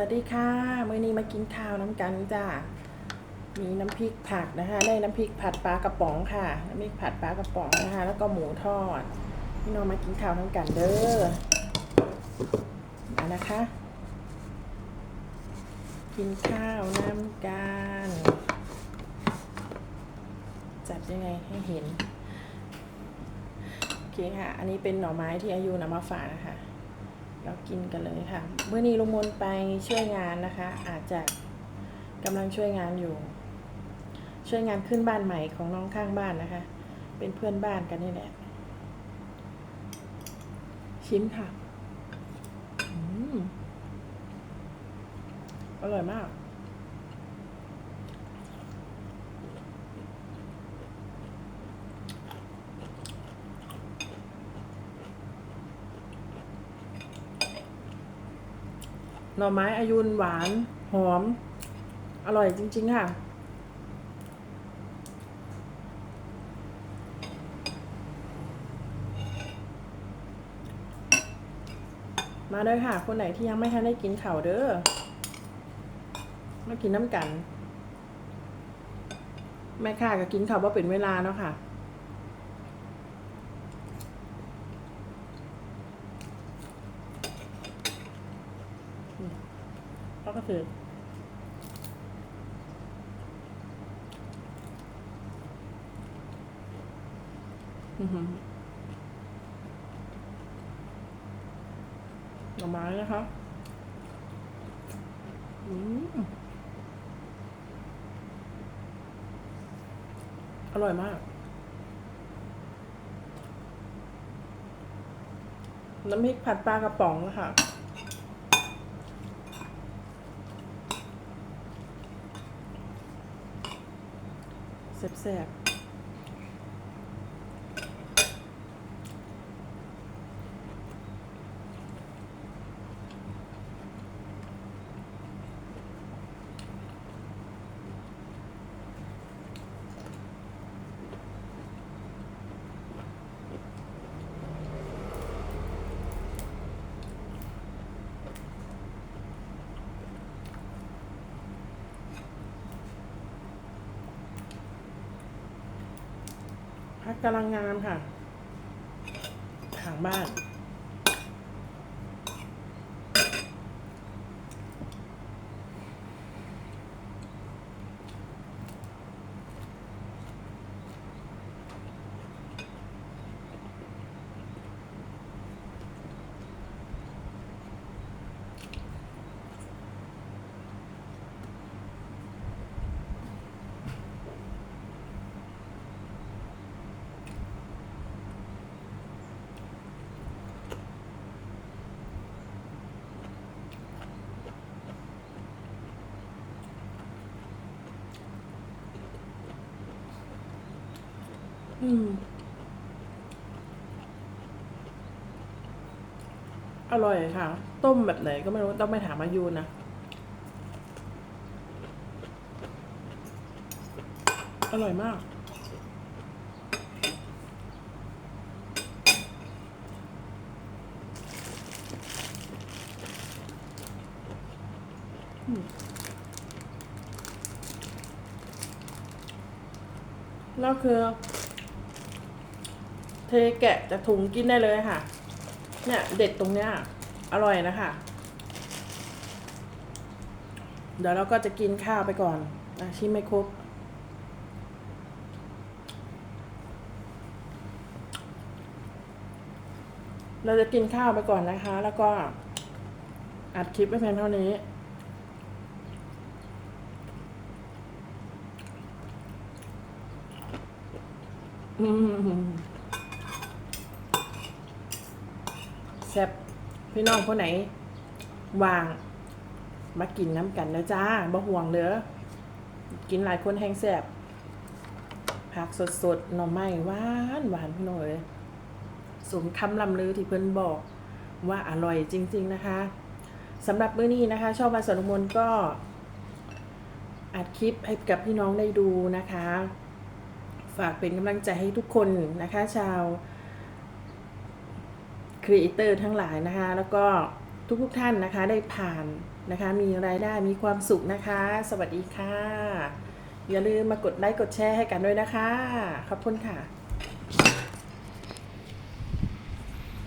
วัสดีค่ะมื้อนี้มากินข้าวน้ำกันจ้ามีน้ำพริกผัดนะคะ ได้น้ำพริกผัดปลากระป๋องค่ะ น้ำพริกผัดปลากระป๋องนะคะ แล้วก็หมูทอด พี่น้องมากินข้าวน้ำกันเด้อมานะคะ กินข้าวน้ำกัน จัดยังไงให้เห็น โอเคค่ะ อันนี้เป็นหน่อไม้ที่อายุนำมาฝากนะคะ เรากินกันเลยค่ะเมื่อนี้ลุงมนไปช่วยงานนะคะ อาจจะกำลังช่วยงานอยู่ ช่วยงานขึ้นบ้านใหม่ของน้องข้างบ้านนะคะ เป็นเพื่อนบ้านกันนี่แหละ ชิมค่ะอืมอร่อยมาก หน่อไม้อายุนหวานหอม อร่อยจริง ๆ ค่ะ มาเด้อค่ะ คนไหนที่ยังไม่ทันได้กินข่าวเด้อมากินน้ำกัน แม่ค่ะก็กินข่าวว่าเป็นเวลาเนาะค่ะ เขาก็คือหน่อไม้นะคะอืมอร่อยมาก น้ำพริกผัดปลากระป๋องนะคะ แซ่บๆ พักกำลังงามค่ะ ทางบ้าน อืม อร่อยค่ะ ต้มแบบไหนก็ไม่รู้ต้องไปถามอายุนะ อร่อยมากแล้วคือ เทแกะจากถุงกินได้เลยค่ะ เนี่ยเด็ดตรงเนี้ยอร่อยนะคะ เดี๋ยวเราก็จะกินข้าวไปก่อนนะชิมไม่ครบเราจะกินข้าวไปก่อนนะคะ แล้วก็อัดคลิปไว้เพียงเท่านี้ อืมแซ่บพี่น้องคนไหนวาง มากินน้ำกันนะจ้าบ่ห่วงเด้อกินหลายคนแห้งแซ่บผักสดๆหน่อไม้หวานหวานพี่น้องเอ้ยสมคำลำลือที่เพิ่นบอกว่าอร่อยจริง ๆนะคะสำหรับมื้อนี้นะคะ ชอบวันสวนมนก็อัดคลิปให้กับพี่น้องได้ดูนะคะ ฝากเป็นกำลังใจให้ทุกคนนะคะ ชาว ครีเอเตอร์ทั้งหลายนะคะ แล้วก็ทุกๆท่านนะคะได้ผ่านนะคะ มีรายได้มีความสุขนะคะ สวัสดีค่ะ อย่าลืมมากดไลค์กดแชร์ให้กันด้วยนะคะ ขอบคุณค่ะ